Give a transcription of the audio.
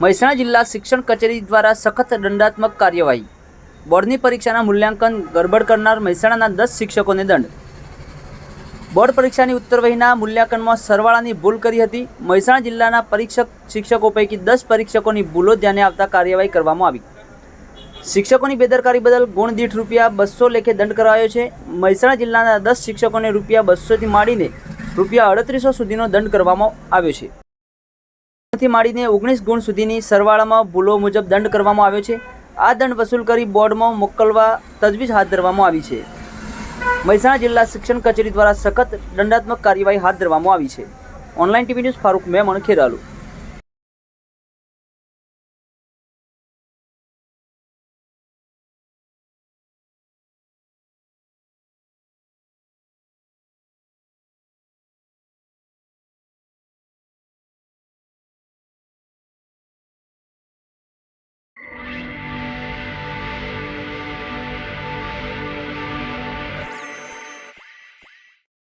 મહેસાણા જિલ્લા શિક્ષણ કચેરી દ્વારા સખત દંડાત્મક કાર્યવાહી. બોર્ડની પરીક્ષાના મૂલ્યાંકન ગરબડ કરનાર મહેસાણાના દસ શિક્ષકોને દંડ. બોર્ડ પરીક્ષાની ઉત્તરવહીના મૂલ્યાંકનમાં સરવાળાની ભૂલ કરી હતી. મહેસાણા જિલ્લાના પરીક્ષક શિક્ષકો પૈકી દસ પરીક્ષકોની ભૂલો ધ્યાને આવતા કાર્યવાહી કરવામાં આવી. શિક્ષકોની બેદરકારી બદલ ગુણ દીઠ રૂપિયા બસો લેખે દંડ કરાયો છે. મહેસાણા જિલ્લાના દસ શિક્ષકોને રૂપિયા બસોથી માંડીને રૂપિયા અડત્રીસો સુધીનો દંડ કરવામાં આવ્યો છે. થી માંડીને ઓગણીસ ગુણ સુધીની સરવાળામાં ભૂલો મુજબ દંડ કરવામાં આવ્યો છે. આ દંડ વસૂલ કરી બોર્ડમાં મોકલવા તજવીજ હાથ ધરવામાં આવી છે. મહેસાણા જિલ્લા શિક્ષણ કચેરી દ્વારા સખત દંડાત્મક કાર્યવાહી હાથ ધરવામાં આવી છે. Online TV news Farooq Memon Kheralu.